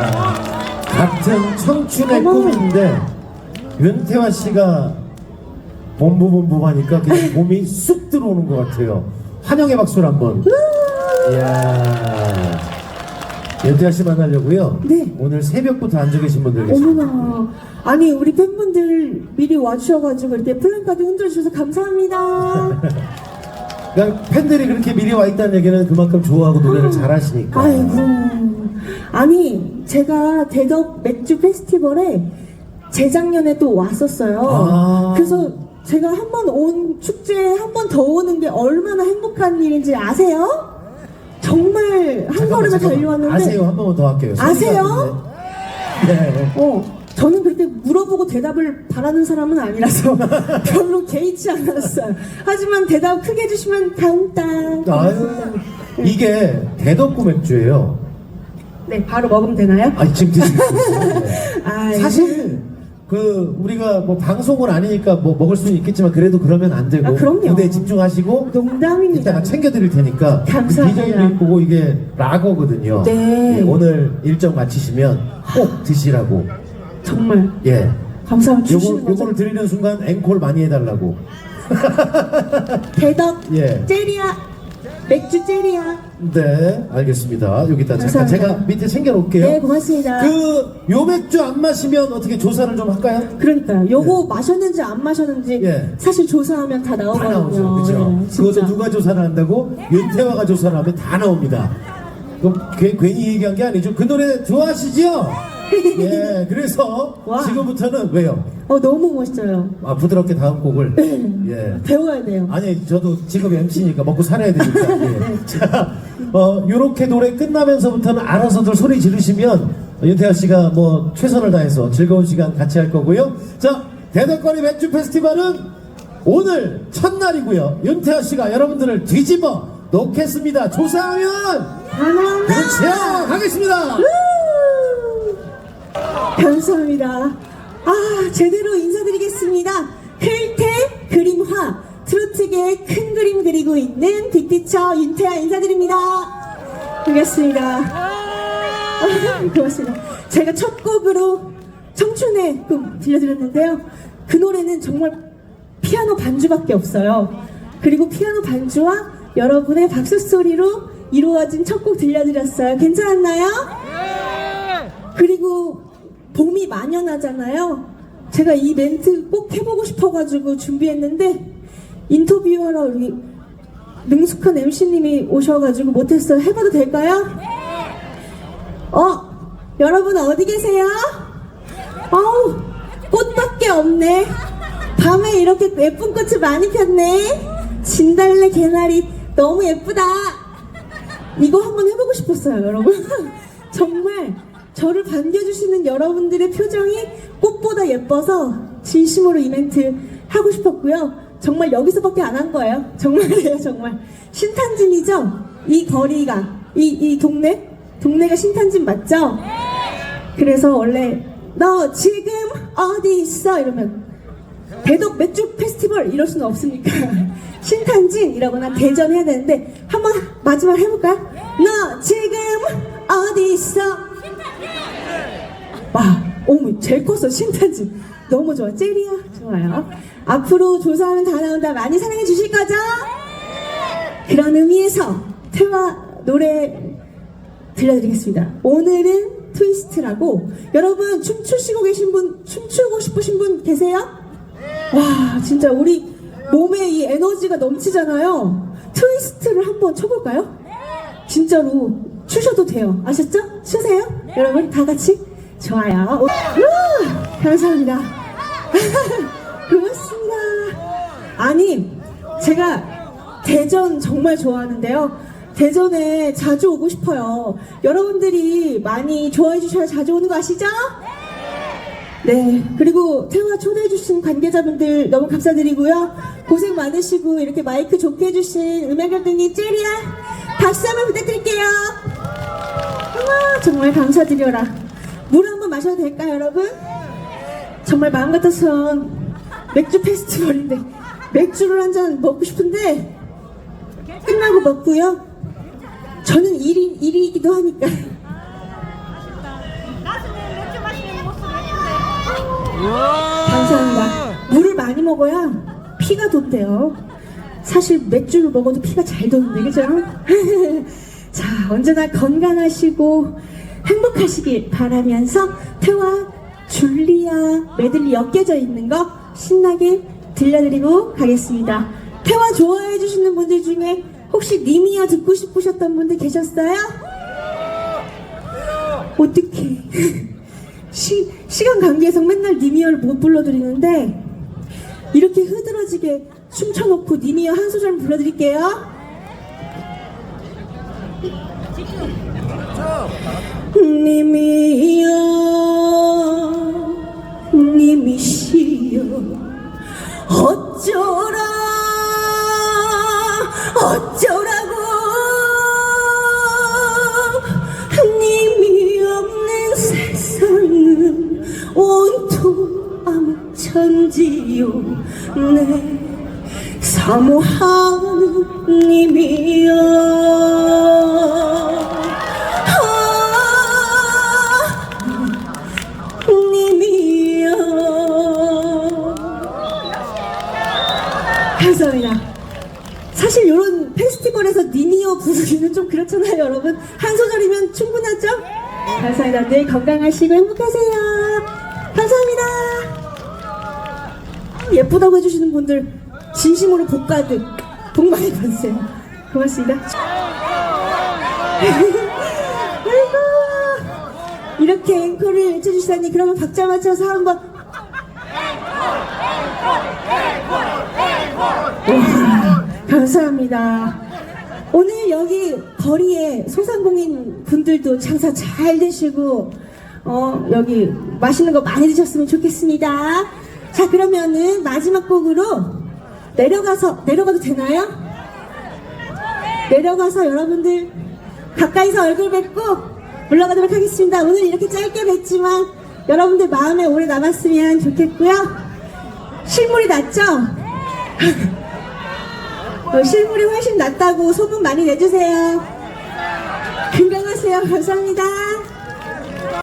같은 청춘의. 꿈인데 윤태환 씨가 봄부봄부하니까 그냥 봄이 쑥 들어오는 것 같아요. 환영의 박수를 한번. 이야. 윤태환 씨 만나려고요. 네. 오늘 새벽부터 앉아 계신 분들 계십니다. 어머나. 아니, 우리 팬분들 미리 와주셔가지고 이렇게 플랜카드 흔들어주셔서 감사합니다. 그러니까 팬들이 그렇게 미리 와 있다는 얘기는 그만큼 좋아하고 노래를 잘하시니까. 아이고. 아니, 제가 대덕 맥주 페스티벌에 재작년에 또 왔었어요. 아. 그래서 제가 한 번 온 축제에 한 번 더 오는 게 얼마나 행복한 일인지 아세요? 정말 한 잠깐만, 걸음에 잠깐만. 달려왔는데. 아세요? 한 번만 더 할게요. 아세요? 네. 어, 저는 그렇게 물어보고 대답을 바라는 사람은 아니라서 별로 개의치 않았어요. 하지만 대답 크게 해주시면 감당. 아유, 이게 대덕구 맥주예요. 네, 바로 먹으면 되나요? 아 지금 드시고 있어요. 네. 아이고. 사실 그 우리가 뭐 방송은 아니니까 뭐 먹을 수는 있겠지만 그래도 그러면 안 되고 아, 그럼요. 무대에 집중하시고 농담입니다. 이따가 챙겨드릴 테니까 감사합니다. 디자인도 보고 이게 라거거든요. 네. 예, 오늘 일정 마치시면 꼭 드시라고. 정말 예. 감사합니다. 주시는 요거? 요거를 드리는 순간 앵콜 많이 해달라고. 대덕 예. 젤리야 맥주 젤리야. 네, 알겠습니다. 여기다 잠깐 감사합니다. 제가 밑에 챙겨놓을게요. 네, 고맙습니다. 그 요 맥주 안 마시면 어떻게 조사를 좀 할까요? 그러니까 요거 마셨는지 안 마셨는지 예. 사실 조사하면 다 다 나오거든요. 나오죠, 그죠? 네, 그것도 진짜. 누가 조사를 한다고? 윤태화가 조사를 하면 다 나옵니다. 그럼 괜- 괜히 얘기한 게 아니죠. 그 노래 좋아하시죠? 예, 그래서 와. 지금부터는 왜요? 어 너무 멋져요. 아, 부드럽게 다음 곡을. 예. 배워야 돼요. 아니, 저도 직업 MC니까 먹고 살아야 되니까. 예. 자, 어, 요렇게 노래 끝나면서부터는 알아서들 소리 지르시면 윤태하 씨가 뭐 최선을 다해서 즐거운 시간 같이 할 거고요. 자, 대덕거리 맥주 페스티벌은 오늘 첫날이고요. 윤태하 씨가 여러분들을 뒤집어 놓겠습니다. 조사하면. 그렇죠. 가겠습니다. 감사합니다. 아, 제대로 인사드리겠습니다. 클테 그림화 트로트계의 큰 그림 그리고 있는 빅피처 윤태아 인사드립니다. 반갑습니다. 아, 고맙습니다. 제가 첫 곡으로 청춘의 꿈 들려드렸는데요. 그 노래는 정말 피아노 반주밖에 없어요. 그리고 피아노 반주와 여러분의 박수 소리로 이루어진 첫 곡 들려드렸어요. 괜찮았나요? 그리고 봄이 만연하잖아요. 제가 이 멘트 꼭 해보고 싶어가지고 준비했는데 인터뷰하러 우리 능숙한 MC님이 오셔가지고 못했어요. 해봐도 될까요? 어? 여러분 어디 계세요? 어우 꽃밖에 없네. 밤에 이렇게 예쁜 꽃을 많이 폈네. 진달래 개나리 너무 예쁘다. 이거 한번 해보고 싶었어요, 여러분. 정말 저를 반겨주시는 여러분들의 표정이 꽃보다 예뻐서 진심으로 이 멘트 하고 싶었고요. 정말 여기서밖에 안 한 거예요. 정말이에요, 정말. 신탄진이죠? 이 거리가, 이, 이 동네? 동네가 신탄진 맞죠? 그래서 원래 너 지금 어디 있어? 이러면 대덕 맥주 페스티벌 이럴 수는 없으니까 신탄진 이라거나 대전 해야 되는데 한번 마지막 해볼까요? 너 지금 어디 있어? 와, 어머 제일 컸어 신탄진 너무 좋아 젤리야 좋아요 앞으로 조사하면 다 나온다 많이 사랑해 주실 거죠? 그런 의미에서 태화 노래 들려드리겠습니다. 오늘은 트위스트라고 여러분 춤추시고 계신 분 춤추고 싶으신 분 계세요? 와 진짜 우리 몸에 이 에너지가 넘치잖아요. 트위스트를 한번 쳐볼까요? 진짜로 추셔도 돼요. 아셨죠? 추세요? 여러분 다 같이 좋아요. 우, 감사합니다. 고맙습니다. 아니 제가 대전 정말 좋아하는데요. 대전에 자주 오고 싶어요. 여러분들이 많이 좋아해 주셔야 자주 오는 거 아시죠? 네. 그리고 태화 초대해 주신 관계자분들 너무 감사드리고요. 고생 많으시고 이렇게 마이크 좋게 해주신 음악감독님 젤리야 박수 한번 부탁드릴게요. 정말 감사드려라. 물 한 번 마셔도 될까요, 여러분? 정말 마음 같아선 맥주 페스티벌인데 맥주를 한 잔 먹고 싶은데 끝나고 먹고요. 저는 1인 1위이기도 하니까. 감사합니다. 물을 많이 먹어야 피가 돋대요 사실 맥주를 먹어도 피가 잘 도는데, 그죠? 자, 언제나 건강하시고 행복하시길 바라면서 태화 줄리아 메들리 엮여져 있는 거 신나게 들려드리고 가겠습니다. 태화 좋아해 주시는 분들 중에 혹시 니미야 듣고 싶으셨던 분들 계셨어요? 어떡해. 시, 시간 관계에서 맨날 니미어를 못 불러드리는데 이렇게 흐드러지게 춤춰놓고 니미어 한 소절 불러드릴게요. 님이여 님이시여. 어쩌라 어쩌라고. 님이 없는 세상은 온통 암천지요. 내 사모하는 님이여 감사합니다. 사실 이런 페스티벌에서 니니어 부르기는 좀 그렇잖아요, 여러분. 한 소절이면 충분하죠? 감사합니다. 늘 건강하시고 행복하세요. 감사합니다. 예쁘다고 해주시는 분들 진심으로 복 가득 복 많이 받으세요. 고맙습니다. 아이고 이렇게 앵콜을 외쳐주시다니 그러면 박자 맞춰서 한번 와, 감사합니다. 오늘 여기 거리에 소상공인 분들도 장사 잘 되시고 어 여기 맛있는 거 많이 드셨으면 좋겠습니다. 자 그러면은 마지막 곡으로 내려가서 내려가도 되나요? 내려가서 여러분들 가까이서 얼굴 뵙고 물러가도록 하겠습니다. 오늘 이렇게 짧게 뵙지만 여러분들 마음에 오래 남았으면 좋겠고요. 실물이 낫죠? 어, 실물이 훨씬 낫다고 소문 많이 내주세요. 건강하세요. 감사합니다.